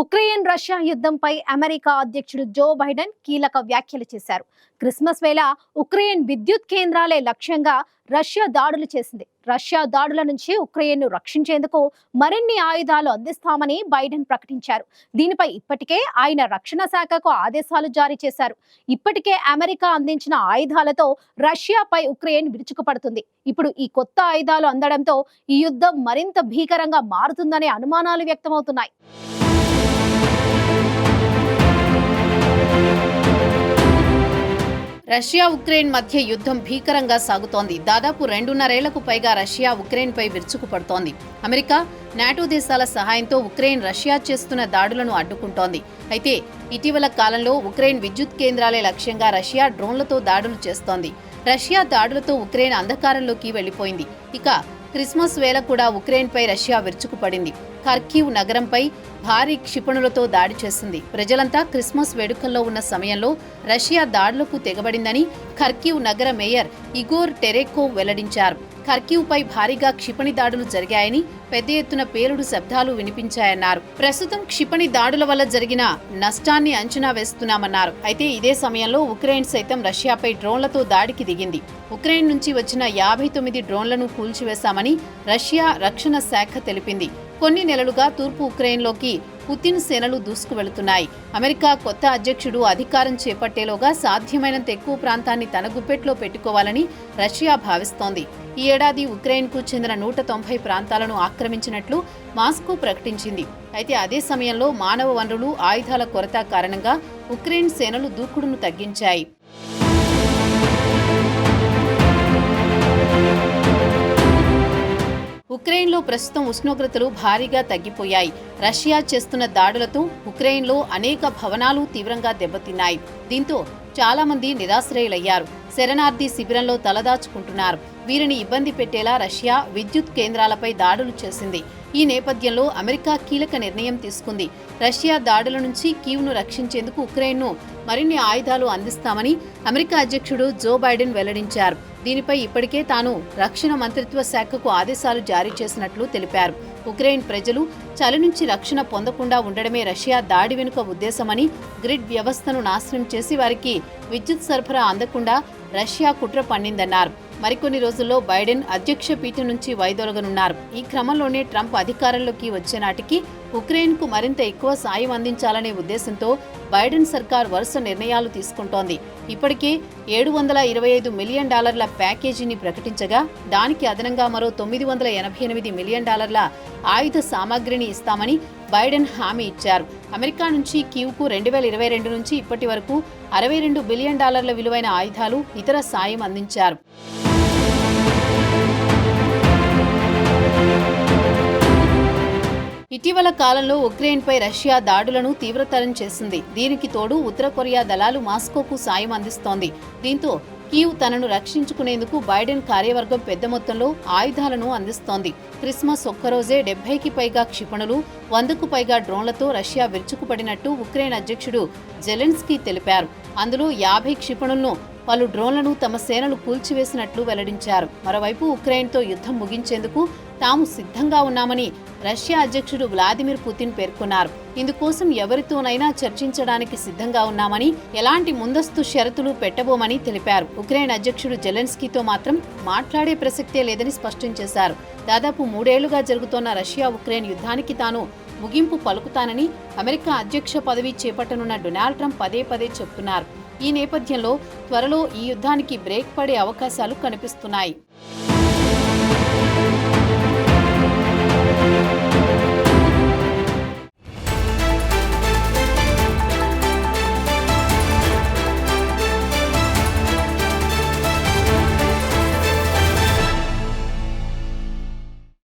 Ukraine Russia యుద్ధంపై America అధ్యక్షుడు Joe Biden కీలక వ్యాఖ్యలు చేశారు. క్రిస్మస్ వేళ ఉక్రెయిన్ విద్యుత్ కేంద్రాలే లక్ష్యంగా రష్యా దాడులు చేసింది. రష్యా దాడుల నుంచి ఉక్రెయిన్ను రక్షించేందుకు మరిన్ని ఆయుధాలు అందిస్తామని బైడెన్ ప్రకటించారు. దీనిపై ఇప్పటికే ఆయన రక్షణ శాఖకు ఆదేశాలు జారీ చేశారు. ఇప్పటికే అమెరికా అందించిన ఆయుధాలతో రష్యాపై ఉక్రెయిన్ విరుచుకుపడుతుంది. ఇప్పుడు ఈ కొత్త ఆయుధాలు అందడంతో ఈ యుద్ధం మరింత భీకరంగా మారుతుందనే అనుమానాలు వ్యక్తమవుతున్నాయి. రష్యా ఉక్రెయిన్ మధ్య యుద్ధం భీకరంగా సాగుతోంది. దాదాపు రెండున్నరేళ్ళకు పైగా రష్యా ఉక్రెయిన్పై విరుచుకుపడుతోంది అమెరికా నాటో దేశాల సహాయంతో ఉక్రెయిన్ రష్యా చేస్తున్న దాడులను అడ్డుకుంటోంది. అయితే ఇటీవల కాలంలో ఉక్రెయిన్ విద్యుత్ కేంద్రాలే లక్ష్యంగా రష్యా డ్రోన్లతో దాడులు చేస్తోంది. రష్యా దాడులతో ఉక్రెయిన్ అంధకారంలోకి వెళ్ళిపోయింది ఇక క్రిస్మస్ వేళ కూడా ఉక్రెయిన్పై రష్యా విరుచుకుపడింది. ఖర్కీవ్ నగరంపై భారీ క్షిపణులతో దాడి చేసింది. ప్రజలంతా క్రిస్మస్ వేడుకల్లో ఉన్న సమయంలో రష్యా దాడులకు తెగబడిందని ఖర్కీవ్ నగర మేయర్ ఇగోర్ టెరెకో వెల్లడించారు. ఖర్కీవ్పై భారీగా క్షిపణి దాడులు జరిగాయని పెద్ద ఎత్తున పేలుడు శబ్దాలు వినిపించాయన్నారు. ప్రస్తుతం క్షిపణి దాడుల వల్ల జరిగిన నష్టాన్ని అంచనా వేస్తున్నామన్నారు. అయితే ఇదే సమయంలో ఉక్రెయిన్ సైతం రష్యాపై డ్రోన్లతో దాడికి దిగింది. ఉక్రెయిన్ నుంచి వచ్చిన యాభై తొమ్మిది డ్రోన్లను కూల్చివేశామని రష్యా రక్షణ శాఖ తెలిపింది. కొన్ని నెలలుగా తూర్పు ఉక్రెయిన్లోకి పుతిన్ సేనలు దూసుకువెళుతున్నాయి. అమెరికా కొత్త అధ్యక్షుడు అధికారం చేపట్టేలోగా సాధ్యమైనంత ఎక్కువ ప్రాంతాన్ని తన గుప్పెట్లో పెట్టుకోవాలని రష్యా భావిస్తోంది. ఈ ఏడాది ఉక్రెయిన్కు చెందిన నూట తొంభై ప్రాంతాలను ఆక్రమించినట్లు మాస్కో ప్రకటించింది. అయితే అదే సమయంలో మానవ వనరులు ఆయుధాల కొరత కారణంగా ఉక్రెయిన్ సేనలు దూకుడును తగ్గించాయి. ఉక్రెయిన్లో ప్రస్తుతం ఉష్ణోగ్రతలు భారీగా తగ్గిపోయాయి. రష్యా చేస్తున్న దాడులతో ఉక్రెయిన్లో అనేక భవనాలు తీవ్రంగా దెబ్బతిన్నాయి. దీంతో చాలా మంది నిరాశ్రయులయ్యారు. శరణార్థి శిబిరంలో తలదాచుకుంటున్నారు. వీరిని ఇబ్బంది పెట్టేలా రష్యా విద్యుత్ కేంద్రాలపై దాడులు చేసింది. ఈ నేపథ్యంలో అమెరికా కీలక నిర్ణయం తీసుకుంది. రష్యా దాడుల నుంచి కీవ్ను రక్షించేందుకు ఉక్రెయిన్ను మరిన్ని ఆయుధాలు అందిస్తామని అమెరికా అధ్యక్షుడు జో బైడెన్ వెల్లడించారు. దీనిపై ఇప్పటికే తాను రక్షణ మంత్రిత్వ శాఖకు ఆదేశాలు జారీ చేసినట్లు తెలిపారు. ఉక్రెయిన్ ప్రజలు చలి నుంచి రక్షణ పొందకుండా ఉండడమే రష్యా దాడి వెనుక ఉద్దేశమని గ్రిడ్ వ్యవస్థను నాశనం చేసి వారికి విద్యుత్ సరఫరా అందకుండా రష్యా కుట్ర పన్నిందన్నారు మరికొన్ని రోజుల్లో బైడెన్ అధ్యక్ష పీఠం నుంచి వైదొలగనున్నారు ఈ క్రమంలోనే ట్రంప్ అధికారంలోకి వచ్చే నాటికి ఉక్రెయిన్కు మరింత ఎక్కువ సాయం అందించాలనే ఉద్దేశంతో బైడెన్ సర్కార్ వరుస నిర్ణయాలు తీసుకుంటోంది. ఇప్పటికే ఏడు వందల ఇరవై ఐదు మిలియన్ డాలర్ల ప్యాకేజీని ప్రకటించగా దానికి అదనంగా మరో తొమ్మిది వందల ఎనభై ఎనిమిది మిలియన్ డాలర్ల ఆయుధ సామాగ్రిని ఇస్తామని బైడెన్ హామీ ఇచ్చారు. అమెరికా నుంచి క్యూకు రెండు వేల ఇరవై రెండు నుంచి ఇప్పటి వరకు అరవై రెండు బిలియన్ డాలర్ల విలువైన ఆయుధాలు ఇతర సాయం అందించారు. ఇటీవల కాలంలో ఉక్రెయిన్పై రష్యా దాడులను తీవ్రతరం చేసింది. దీనికి తోడు ఉత్తర కొరియా దళాలు మాస్కోకు సాయం అందిస్తోంది. దీంతో కీవ్ తనను రక్షించుకునేందుకు బైడెన్ కార్యవర్గం పెద్ద మొత్తంలో ఆయుధాలను అందిస్తోంది. క్రిస్మస్ ఒక్కరోజే డెబ్బైకి పైగా క్షిపణులు వందకు పైగా డ్రోన్లతో రష్యా విరుచుకుపడినట్టు ఉక్రెయిన్ అధ్యక్షుడు జెలెన్స్కీ తెలిపారు. అందులో యాభై క్షిపణులను పలు డ్రోన్లను తమ సేనలు కూల్చివేసినట్లు వెల్లడించారు. మరోవైపు ఉక్రెయిన్తో యుద్ధం ముగించేందుకు తాము సిద్ధంగా ఉన్నామని రష్యా అధ్యక్షుడు వ్లాదిమిర్ పుతిన్ పేర్కొన్నారు. ఇందుకోసం ఎవరితోనైనా చర్చించడానికి సిద్ధంగా ఉన్నామని ఎలాంటి ముందస్తు షరతులు పెట్టబోమని తెలిపారు. ఉక్రెయిన్ అధ్యక్షుడు జెలెన్స్కీతో మాత్రం మాట్లాడే ప్రసక్తే లేదని స్పష్టం చేశారు. దాదాపు మూడేళ్ళుగా జరుగుతోన్న రష్యా ఉక్రెయిన్ యుద్ధానికి తాను ముగింపు పలుకుతానని అమెరికా అధ్యక్ష పదవి చేపట్టనున్న డొనాల్డ్ ట్రంప్ పదే పదే చెప్తున్నారు. ఈ నేపథ్యంలో త్వరలో ఈ యుద్ధానికి బ్రేక్ పడే అవకాశాలు కనిపిస్తున్నాయి.